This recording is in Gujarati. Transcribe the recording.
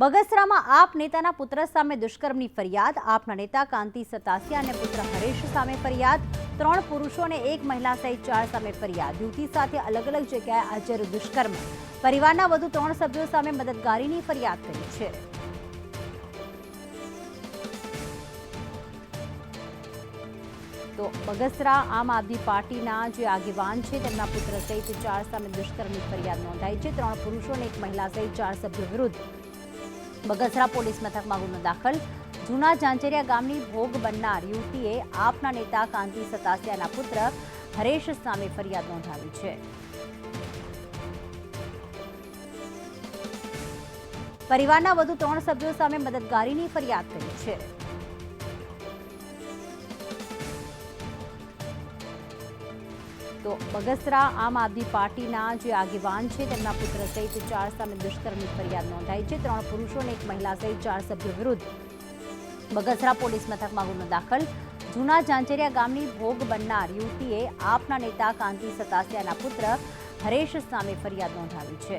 બગસરામાં આપ નેતાના પુત્ર સામે દુષ્કર્મની ફરિયાદ, આપના નેતા કાંતિ સતાસિયા અને પુત્ર હરેશ સામે ફરિયાદ, ત્રણ પુરુષો અને એક મહિલા સહિત ચાર સામે ફરિયાદ. યુવતી સાથે અલગ અલગ જગ્યાએ હાજર દુષ્કર્મ. પરિવારના વધુ ત્રણ સભ્યો સામે મદદગારીની ફરિયાદ કરી છે. તો બગસરા આમ આદમી પાર્ટીના જે આગેવાન છે, તેમના પુત્ર સહિત ચાર સામે દુષ્કર્મની ફરિયાદ નોંધાઈ છે. ત્રણ પુરુષો અને એક મહિલા સહિત ચાર સભ્યો વિરુદ્ધ બગસરા પોલીસ મથકમાં ગુનો દાખલ. જૂના ઝાંચરિયા ગામની ભોગ બનનાર યુવતીએ આપના નેતા કાંતિ સતાસિયાના પુત્ર હરેશ સામે ફરિયાદ નોંધાવી છે. પરિવારના વધુ ત્રણ સભ્યો સામે મદદગારીની ફરિયાદ કરી છે. તો બગસરા આમ આદમી પાર્ટીના જે આગેવાન છે, તેમના પુત્ર સહિત ચાર સામે દુષ્કર્મની ફરિયાદ નોંધાઈ છે. ત્રણ પુરુષો અને એક મહિલા સહિત ચાર સભ્યો વિરુદ્ધ બગસરા પોલીસ મથકમાં ગુનો દાખલ. જૂના ઝાંચરિયા ગામની ભોગ બનનાર યુવતીએ આપના નેતા કાંતિ સતાસિયાના પુત્ર હરેશ સામે ફરિયાદ નોંધાવી છે.